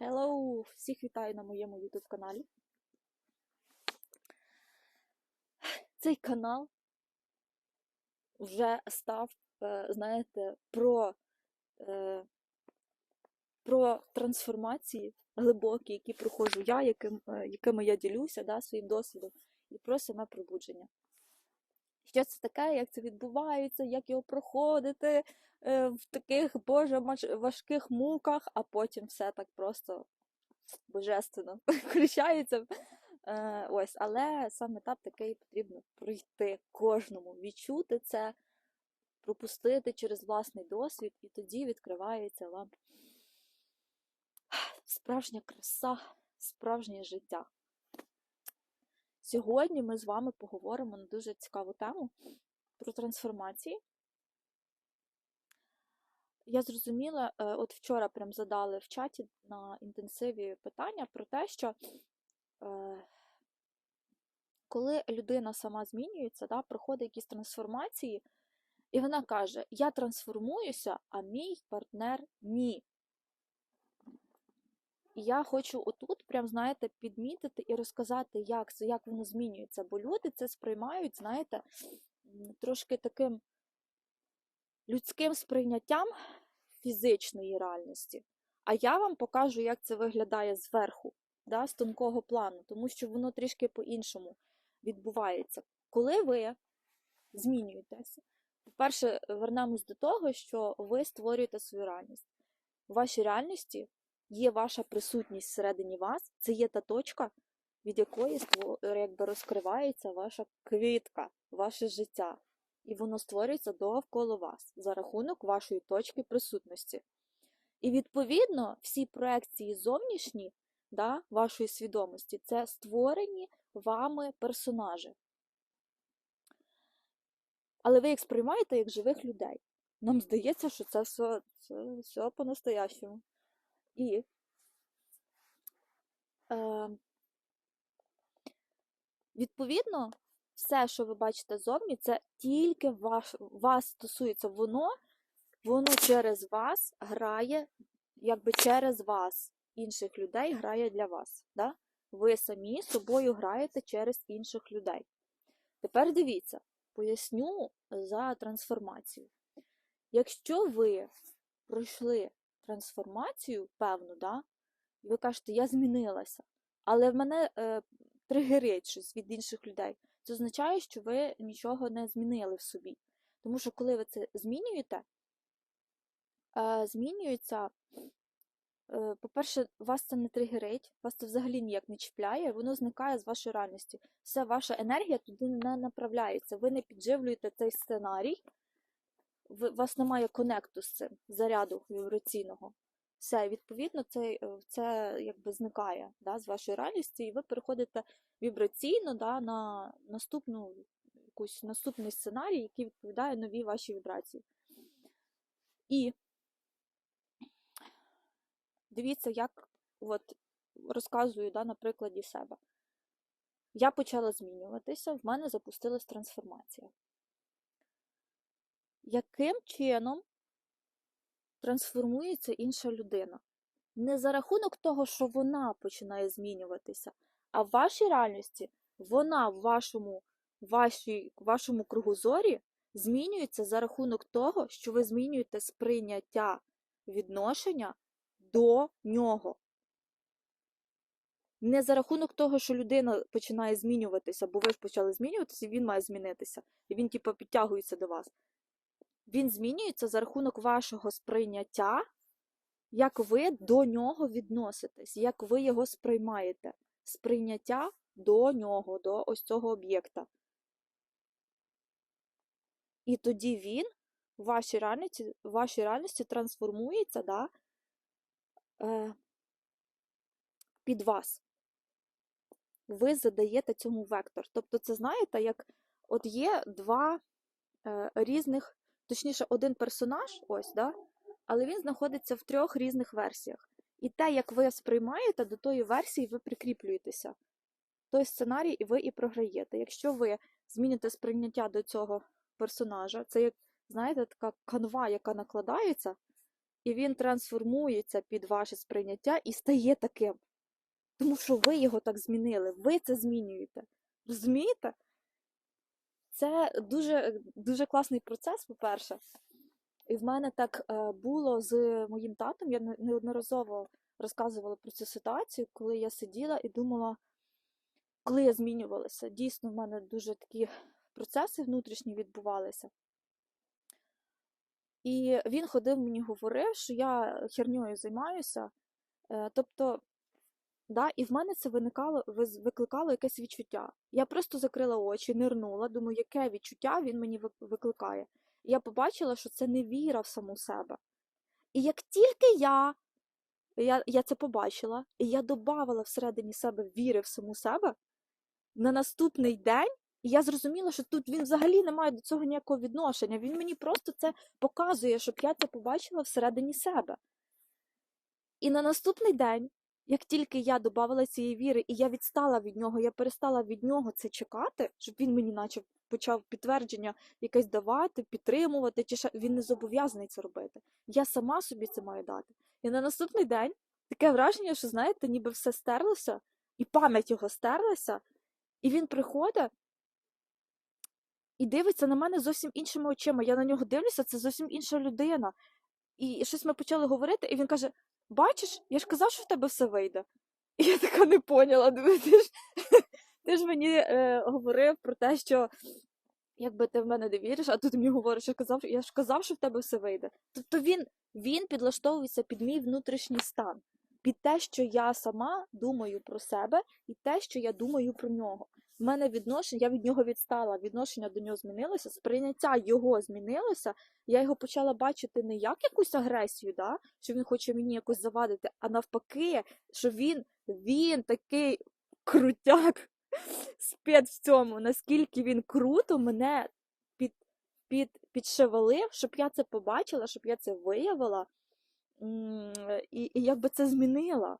Hello! Всіх вітаю на моєму YouTube каналі. Цей канал вже став, е, знаєте, про, е, про трансформації глибокі, які проходжу я, яким, е, якими я ділюся да, своїм досвідом, і про саме пробудження. Що це таке, як це відбувається, як його проходити е, в таких, боже, важких муках, а потім все так просто божественно включається. Е, ось, але сам етап такий потрібно пройти кожному, відчути це, пропустити через власний досвід, і тоді відкривається вам справжня краса, справжнє життя. Сьогодні ми з вами поговоримо на дуже цікаву тему про трансформації. Я зрозуміла, е, от вчора прям задали в чаті на інтенсиві питання про те, що е, коли людина сама змінюється, да, проходить якісь трансформації, і вона каже: Я трансформуюся, а мій партнер ні. І я хочу отут, прям, знаєте, підмітити і розказати, як це, як воно змінюється. Бо люди це сприймають, знаєте, трошки таким людським сприйняттям фізичної реальності. А я вам покажу, як це виглядає зверху, да, з тонкого плану, тому що воно трішки по-іншому відбувається. Коли ви змінюєтеся, по-перше, вернемось до того, що ви створюєте свою реальність. У вашій реальності є ваша присутність всередині вас, це є та точка, від якої якби розкривається ваша квітка, ваше життя. І воно створюється довкола вас за рахунок вашої точки присутності. І відповідно всі проекції зовнішні да, вашої свідомості це створені вами персонажі. Але ви їх сприймаєте як живих людей. Нам здається, що це все, це все по-настоящему. І е, відповідно, все, що ви бачите зовні, це тільки ваш, вас стосується. Воно, воно через вас грає, якби через вас, інших людей грає для вас. Да? Ви самі собою граєте через інших людей. Тепер дивіться, поясню за трансформацію. Якщо ви пройшли трансформацію, певну, да, і ви кажете, я змінилася, але в мене е, тригерить щось від інших людей, це означає, що ви нічого не змінили в собі. Тому що коли ви це змінюєте, е, змінюється, е, по-перше, вас це не тригерить, вас це взагалі ніяк не чіпляє, воно зникає з вашої реальності. Вся ваша енергія туди не направляється. Ви не підживлюєте цей сценарій, ви- у вас немає конекту з цим заряду вібраційного. Все, відповідно, це, е, це якби зникає да, з вашої реальності, і ви переходите вібраційно да, на наступну, якусь наступний сценарій, який відповідає новій вашій вібрації. І дивіться, як от, розказую да, на прикладі себе. Я почала змінюватися, в мене запустилась трансформація. Яким чином трансформується інша людина? Не за рахунок того, що вона починає змінюватися, а в вашій реальності вона в вашому, вашій, вашому кругозорі змінюється за рахунок того, що ви змінюєте сприйняття відношення до нього. Не за рахунок того, що людина починає змінюватися, бо ви ж почали змінюватися, і він має змінитися. І він, типу, підтягується до вас. Він змінюється за рахунок вашого сприйняття, як ви до нього відноситесь, як ви його сприймаєте. Сприйняття до нього, до ось цього об'єкта. І тоді він в вашій реальності, в вашій реальності трансформується да, е, під вас. Ви задаєте цьому вектор. Тобто, це знаєте, як от є два е, різних, точніше, один персонаж, ось, да, але він знаходиться в трьох різних версіях. І те, як ви сприймаєте, до тої версії ви прикріплюєтеся. Той сценарій і ви і програєте. Якщо ви зміните сприйняття до цього персонажа, це як, знаєте, така канва, яка накладається, І він трансформується під ваше сприйняття і стає таким. Тому що ви його так змінили, ви це змінюєте. Розумієте? Це дуже, дуже класний процес, по-перше. І в мене так е, було з моїм татом. Я неодноразово розказувала про цю ситуацію, коли я сиділа і думала, коли я змінювалася. Дійсно, в мене дуже такі процеси внутрішні відбувалися. І він ходив мені говорив, що я херньою займаюся. Е, Тобто, да, і в мене це виникало, викликало якесь відчуття. Я просто закрила очі, нирнула, думаю, яке відчуття він мені викликає. Я побачила, що це не віра в саму себе. І як тільки я, я, я це побачила, і я додавала всередині себе віри в саму себе, на наступний день я зрозуміла, що тут він взагалі не має до цього ніякого відношення. Він мені просто це показує, щоб я це побачила всередині себе. І на наступний день, як тільки я додавала цієї віри, і я відстала від нього, я перестала від нього це чекати, щоб він мені наче почав підтвердження якесь давати, підтримувати, чи ще він не зобов'язаний це робити. Я сама собі це маю дати. І на наступний день таке враження, що знаєте, ніби все стерлося, і пам'ять його стерлася, і він приходить і дивиться на мене зовсім іншими очима. Я на нього дивлюся, це зовсім інша людина. І щось ми почали говорити, і він каже: Бачиш, я ж казав, що в тебе все вийде. І я така не поняла. Ти ж, ти ж мені е, говорив про те, що якби ти в мене не віриш, а тут мені говориш, що казав, я ж казав, що в тебе все вийде. Тобто він, він підлаштовується під мій внутрішній стан, під те, що я сама думаю про себе, і те, що я думаю про нього. В мене відношення, я від нього відстала, відношення до нього змінилося, сприйняття його змінилося. Я його почала бачити не як якусь агресію, да? що він хоче мені якось завадити, а навпаки, що він, він такий крутяк, спец в цьому, наскільки він круто мене під, під, підшевелив, щоб я це побачила, щоб я це виявила, і, і якби це змінила.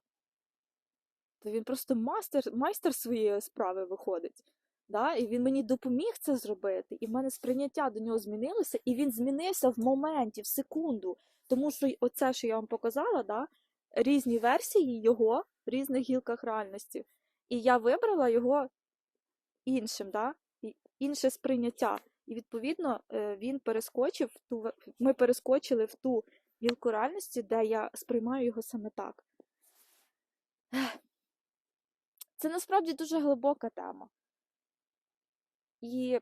То він просто майстер, майстер своєї справи виходить. Да? І він мені допоміг це зробити, і в мене сприйняття до нього змінилося, і він змінився в моменті, в секунду. Тому що оце, що я вам показала, да? різні версії його в різних гілках реальності. І я вибрала його іншим, да? інше сприйняття. І відповідно е, він перескочив в ту ми перескочили в ту гілку реальності, де я сприймаю його саме так. Це насправді дуже глибока тема. І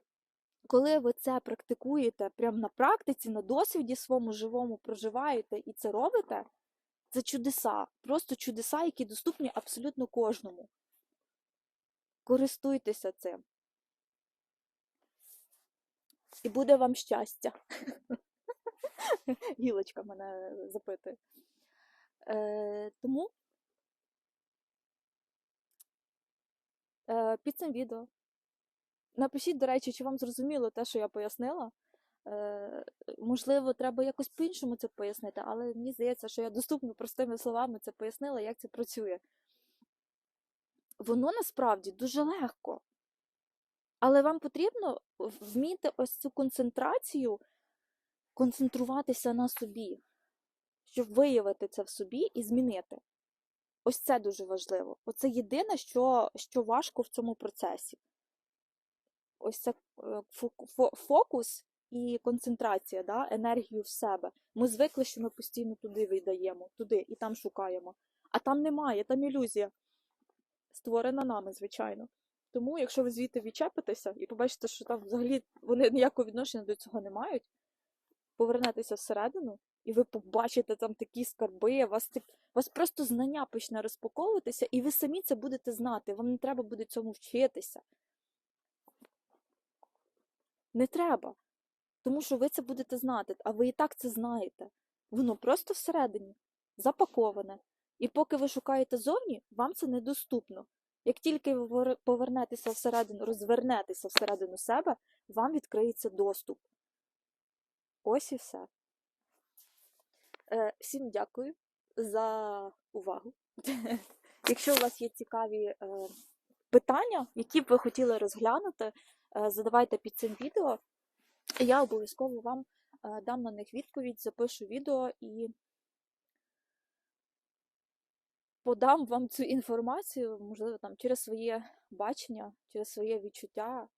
коли ви це практикуєте прямо на практиці, на досвіді своєму живому проживаєте і це робите, це чудеса, просто чудеса, які доступні абсолютно кожному. Користуйтеся цим. І буде вам щастя. Гілочка мене запитує. Е, тому під цим відео напишіть, до речі, чи вам зрозуміло те, що я пояснила. Е, можливо, треба якось по-іншому це пояснити, але мені здається, що я доступно простими словами це пояснила, як це працює. Воно насправді дуже легко. Але вам потрібно вміти ось цю концентрацію, концентруватися на собі, щоб виявити це в собі і змінити. Ось це дуже важливо. Оце єдине, що, що важко в цьому процесі. Ось це е, фо- фо- фокус і концентрація, да? енергію в себе. Ми звикли, що ми постійно туди віддаємо, туди і там шукаємо. А там немає, там ілюзія. Створена нами, звичайно. Тому, якщо ви звідти відчепитеся і побачите, що там взагалі вони ніякого відношення до цього не мають, повернетеся всередину, і ви побачите там такі скарби, вас, вас просто знання почне розпаковуватися, і ви самі це будете знати. Вам не треба буде цьому вчитися. Не треба. Тому що ви це будете знати, а ви і так це знаєте. Воно просто всередині, запаковане. І поки ви шукаєте зовні, вам це недоступно. Як тільки ви повернетеся всередину, розвернетеся всередину себе, вам відкриється доступ. Ось і все. Е, всім дякую за увагу. Якщо у вас є цікаві е, питання, які б ви хотіли розглянути, е, задавайте під цим відео. Я обов'язково вам дам на них відповідь, запишу відео і подам вам цю інформацію, можливо, там через своє бачення, через своє відчуття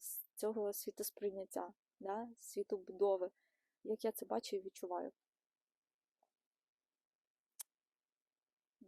з цього світосприйняття, да, світобудови, як я це бачу і відчуваю.